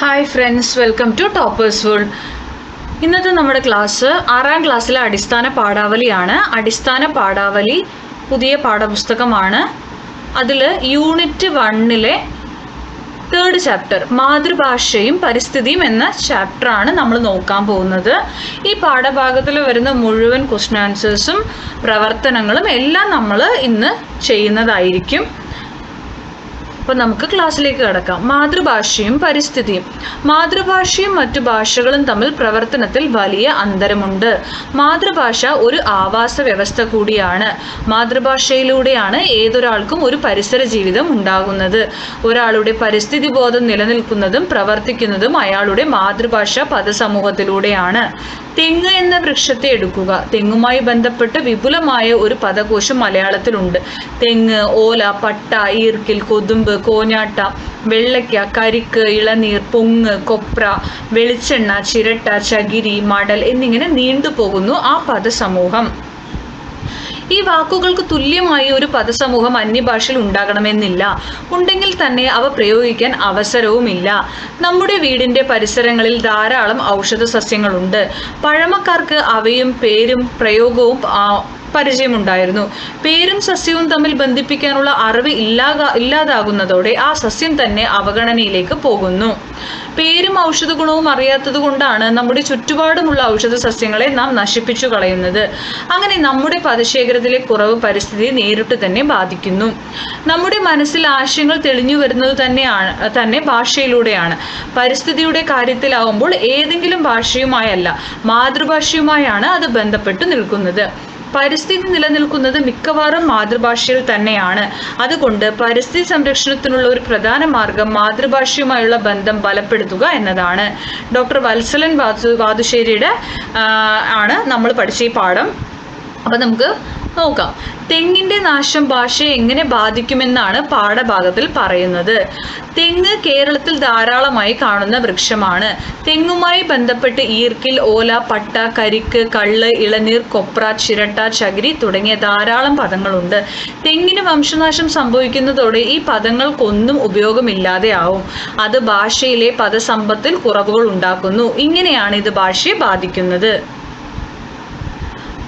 Hi friends welcome to toppers world ഇന്നത്തെ നമ്മുടെ class ആറാം ക്ലാസ്സിലെ അടിസ്ഥാന പാഠാവലിയാണ്. അടിസ്ഥാന പാഠാവലി പുതിയ പാഠപുസ്തകമാണ്. അതിൽ യൂണിറ്റ് വണ്ണിലെ തേർഡ് ചാപ്റ്റർ മാതൃഭാഷയും പരിസ്ഥിതിയും എന്ന ചാപ്റ്ററാണ് നമ്മൾ നോക്കാൻ പോകുന്നത്. ഈ പാഠഭാഗത്തിൽ വരുന്ന മുഴുവൻ ക്വസ്റ്റ്യൻ ആൻസേഴ്സും പ്രവർത്തനങ്ങളും എല്ലാം നമ്മൾ ഇന്ന് ചെയ്യുന്നതായിരിക്കും. അപ്പോൾ നമുക്ക് ക്ലാസ്സിലേക്ക് കടക്കാം. മാതൃഭാഷയും പരിസ്ഥിതിയും. മാതൃഭാഷയും മറ്റു ഭാഷകളും തമ്മിൽ പ്രവർത്തനത്തിൽ വലിയ അന്തരമുണ്ട്. മാതൃഭാഷ ഒരു ആവാസ വ്യവസ്ഥ കൂടിയാണ്. മാതൃഭാഷയിലൂടെയാണ് ഏതൊരാൾക്കും ഒരു പരിസര ജീവിതം ഉണ്ടാകുന്നത്. ഒരാളുടെ പരിസ്ഥിതി ബോധം നിലനിൽക്കുന്നതും പ്രവർത്തിക്കുന്നതും അയാളുടെ മാതൃഭാഷ പദസമൂഹത്തിലൂടെയാണ്. തെങ്ങ് എന്ന വൃക്ഷത്തെ എടുക്കുക. തെങ്ങുമായി ബന്ധപ്പെട്ട് വിപുലമായ ഒരു പദകോശം മലയാളത്തിലുണ്ട്. തെങ്ങ് ഓല പട്ട ഈർക്കിൽ കൊതുമ്പ് കോഞ്ഞാട്ട വെള്ളയ്ക്ക കരിക്ക് ഇളനീർ പൊങ്ങ് കൊപ്ര വെളിച്ചെണ്ണ ചിരട്ട ചകിരി മടൽ എന്നിങ്ങനെ നീണ്ടുപോകുന്നു ആ പദസമൂഹം. ഈ വാക്കുകൾക്ക് തുല്യമായി ഒരു പദസമൂഹം അന്യഭാഷയിൽ ഉണ്ടാകണമെന്നില്ല. ഉണ്ടെങ്കിൽ തന്നെ അവ പ്രയോഗിക്കാൻ അവസരവുമില്ല. നമ്മുടെ വീടിന്റെ പരിസരങ്ങളിൽ ധാരാളം ഔഷധ സസ്യങ്ങളുണ്ട് പഴമക്കാർക്ക് അവയും പേരും പ്രയോഗവും പരിചയമുണ്ടായിരുന്നു. പേരും സസ്യവും തമ്മിൽ ബന്ധിപ്പിക്കാനുള്ള അറിവ് ഇല്ലാതാ ഇല്ലാതാകുന്നതോടെ ആ സസ്യം തന്നെ അവഗണനയിലേക്ക് പോകുന്നു. പേരും ഔഷധ ഗുണവും അറിയാത്തത് കൊണ്ടാണ് നമ്മുടെ ചുറ്റുപാടുമുള്ള ഔഷധ സസ്യങ്ങളെ നാം നശിപ്പിച്ചു കളയുന്നത്. അങ്ങനെ നമ്മുടെ പദശേഖരത്തിലെ കുറവ് പരിസ്ഥിതി നേരിട്ട് തന്നെ ബാധിക്കുന്നു. നമ്മുടെ മനസ്സിൽ ആശയങ്ങൾ തെളിഞ്ഞു വരുന്നത് തന്നെയാണ് തന്നെ ഭാഷയിലൂടെയാണ്. പരിസ്ഥിതിയുടെ കാര്യത്തിലാവുമ്പോൾ ഏതെങ്കിലും ഭാഷയുമായല്ല മാതൃഭാഷയുമായാണ് അത് ബന്ധപ്പെട്ട് നിൽക്കുന്നത്. പരിസ്ഥിതി നിലനിൽക്കുന്നത് മിക്കവാറും മാതൃഭാഷയിൽ തന്നെയാണ്. അതുകൊണ്ട് പരിസ്ഥിതി സംരക്ഷണത്തിനുള്ള ഒരു പ്രധാന മാർഗം മാതൃഭാഷയുമായുള്ള ബന്ധം ബലപ്പെടുത്തുക എന്നതാണ്. ഡോക്ടർ വത്സലൻ വാതു വാതുശ്ശേരിയുടെ ആണ് നമ്മൾ പഠിച്ച ഈ പാഠം. അപ്പം നമുക്ക് നോക്കാം. തെങ്ങിന്റെ നാശം ഭാഷയെ എങ്ങനെ ബാധിക്കുമെന്നാണ് പാഠഭാഗത്തിൽ പറയുന്നത്. തെങ്ങ് കേരളത്തിൽ ധാരാളമായി കാണുന്ന വൃക്ഷമാണ്. തെങ്ങുമായി ബന്ധപ്പെട്ട് ഈർക്കിൽ ഓല പട്ട കരിക്ക് കള്ള് ഇളനീർ കൊപ്ര ചിരട്ട ചകിരി തുടങ്ങിയ ധാരാളം പദങ്ങളുണ്ട്. തെങ്ങിന് വംശനാശം സംഭവിക്കുന്നതോടെ ഈ പദങ്ങൾക്കൊന്നും ഉപയോഗമില്ലാതെ ആവും അത് ഭാഷയിലെ പദസമ്പത്തിൽ കുറവുകൾ ഉണ്ടാക്കുന്നു. ഇങ്ങനെയാണ് ഇത് ഭാഷയെ ബാധിക്കുന്നത്.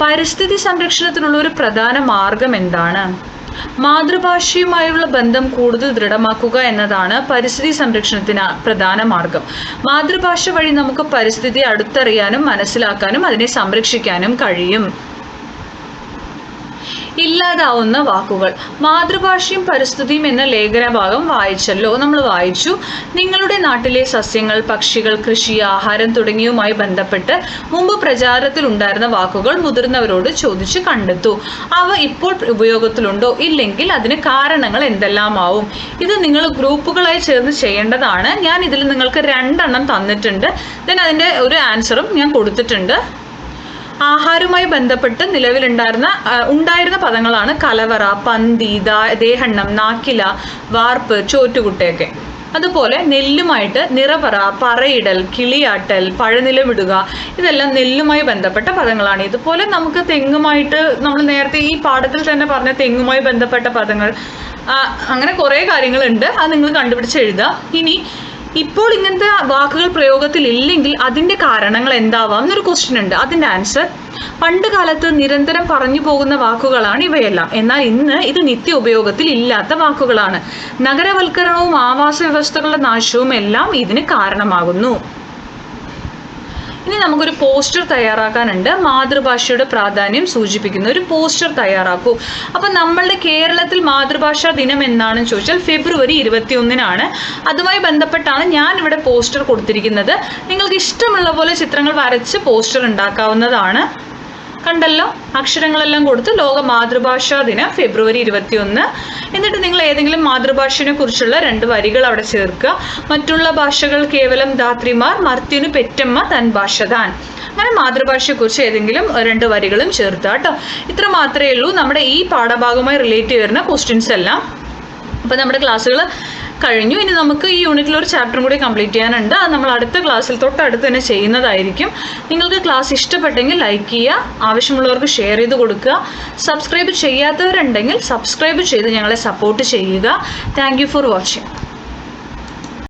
പരിസ്ഥിതി സംരക്ഷണത്തിനുള്ള ഒരു പ്രധാന മാർഗം എന്താണ്? മാതൃഭാഷയുമായുള്ള ബന്ധം കൂടുതൽ ദൃഢമാക്കുക എന്നതാണ് പരിസ്ഥിതി സംരക്ഷണത്തിന് പ്രധാന മാർഗം. മാതൃഭാഷ വഴി നമുക്ക് പരിസ്ഥിതി അടുത്തറിയാനും മനസ്സിലാക്കാനും അതിനെ സംരക്ഷിക്കാനും കഴിയും. ഇല്ലാതാവുന്ന വാക്കുകൾ. മാതൃഭാഷയും പരിസ്ഥിതിയും എന്ന ലേഖന ഭാഗം വായിച്ചല്ലോ. നമ്മൾ വായിച്ചു. നിങ്ങളുടെ നാട്ടിലെ സസ്യങ്ങൾ പക്ഷികൾ കൃഷി ആഹാരം തുടങ്ങിയവുമായി ബന്ധപ്പെട്ട് മുമ്പ് പ്രചാരത്തിൽ ഉണ്ടായിരുന്ന വാക്കുകൾ മുതിർന്നവരോട് ചോദിച്ചു കണ്ടെത്തൂ. അവ ഇപ്പോൾ ഉപയോഗത്തിലുണ്ടോ? ഇല്ലെങ്കിൽ അതിന് കാരണങ്ങൾ എന്തെല്ലാമാവും? ഇത് നിങ്ങൾ ഗ്രൂപ്പുകളായി ചേർന്ന് ചെയ്യേണ്ടതാണ്. ഞാൻ ഇതിൽ നിങ്ങൾക്ക് രണ്ടെണ്ണം തന്നിട്ടുണ്ട്. ദെൻ അതിന്റെ ഒരു ആൻസറും ഞാൻ കൊടുത്തിട്ടുണ്ട്. ആഹാരവുമായി ബന്ധപ്പെട്ട് നിലവിലുണ്ടായിരുന്ന ഉണ്ടായിരുന്ന പദങ്ങളാണ് കലവറ പന്തി ദേഹണ്ണം നാക്കില വാർപ്പ് ചോറ്റുകുട്ടയൊക്കെ. അതുപോലെ നെല്ലുമായിട്ട് നിറപറ പറയിടൽ കിളിയാട്ടൽ പഴനിലമിടുക ഇതെല്ലാം നെല്ലുമായി ബന്ധപ്പെട്ട പദങ്ങളാണ്. ഇതുപോലെ നമുക്ക് തെങ്ങുമായിട്ട് നമ്മൾ നേരത്തെ ഈ പാഠത്തിൽ തന്നെ പറഞ്ഞ തെങ്ങുമായി ബന്ധപ്പെട്ട പദങ്ങൾ അങ്ങനെ കുറേ കാര്യങ്ങളുണ്ട്. അത് നിങ്ങൾ കണ്ടുപിടിച്ച് എഴുതുക. ഇനി ഇപ്പോൾ ഇങ്ങനത്തെ വാക്കുകൾ പ്രയോഗത്തിൽ ഇല്ലെങ്കിൽ അതിന്റെ കാരണങ്ങൾ എന്താവാം എന്നൊരു ക്വസ്റ്റ്യൻ ഉണ്ട്. അതിന്റെ ആൻസർ പണ്ട് കാലത്ത് നിരന്തരം പറഞ്ഞു പോകുന്ന വാക്കുകളാണ് ഇവയെല്ലാം. എന്നാൽ ഇന്ന് ഇത് നിത്യ ഉപയോഗത്തിൽ ഇല്ലാത്ത വാക്കുകളാണ്. നഗരവൽക്കരണവും ആവാസ വ്യവസ്ഥകളുടെ നാശവും എല്ലാം ഇതിന് കാരണമാകുന്നു. ഇനി നമുക്കൊരു പോസ്റ്റർ തയ്യാറാക്കാനുണ്ട്. മാതൃഭാഷയുടെ പ്രാധാന്യം സൂചിപ്പിക്കുന്ന ഒരു പോസ്റ്റർ തയ്യാറാക്കൂ. അപ്പം നമ്മളുടെ കേരളത്തിൽ മാതൃഭാഷാ ദിനം എന്നാണെന്ന് ചോദിച്ചാൽ ഫെബ്രുവരി ഇരുപത്തിയൊന്നിനാണ്. അതുമായി ബന്ധപ്പെട്ടാണ് ഞാൻ ഇവിടെ പോസ്റ്റർ കൊടുത്തിരിക്കുന്നത്. നിങ്ങൾക്ക് ഇഷ്ടമുള്ള പോലെ ചിത്രങ്ങൾ വരച്ച് പോസ്റ്റർ ഉണ്ടാക്കാവുന്നതാണ്. കണ്ടല്ലോ. അക്ഷരങ്ങളെല്ലാം കൊടുത്ത് ലോക മാതൃഭാഷാ ദിനം ഫെബ്രുവരി ഇരുപത്തിയൊന്ന്. എന്നിട്ട് നിങ്ങൾ ഏതെങ്കിലും മാതൃഭാഷയെ കുറിച്ചുള്ള രണ്ട് വരികൾ അവിടെ ചേർക്കുക. മറ്റുള്ള ഭാഷകൾ കേവലം ധാത്രിമാർ മർത്യനു പെറ്റമ്മ തൻ ഭാഷ താൻ അങ്ങനെ മാതൃഭാഷയെക്കുറിച്ച് ഏതെങ്കിലും രണ്ട് വരികളും ചേർത്താ കേട്ടോ ഇത്ര മാത്രമേ ഉള്ളൂ. നമ്മുടെ ഈ പാഠഭാഗവുമായി റിലേറ്റ് വരുന്ന ക്വസ്റ്റ്യൻസ് എല്ലാം. അപ്പോൾ നമ്മുടെ ക്ലാസ്സുകൾ കഴിഞ്ഞു. ഇനി നമുക്ക് ഈ യൂണിറ്റിൽ ഒരു ചാപ്റ്ററും കൂടി കംപ്ലീറ്റ് ചെയ്യാനുണ്ട്. അത് നമ്മൾ അടുത്ത ക്ലാസ്സിൽ തൊട്ടടുത്ത് തന്നെ ചെയ്യുന്നതായിരിക്കും. നിങ്ങൾക്ക് ക്ലാസ് ഇഷ്ടപ്പെട്ടെങ്കിൽ ലൈക്ക് ചെയ്യുക ആവശ്യമുള്ളവർക്ക് ഷെയർ ചെയ്ത് കൊടുക്കുക. സബ്സ്ക്രൈബ് ചെയ്യാത്തവരുണ്ടെങ്കിൽ സബ്സ്ക്രൈബ് ചെയ്ത് ഞങ്ങളെ സപ്പോർട്ട് ചെയ്യുക. Thank for watching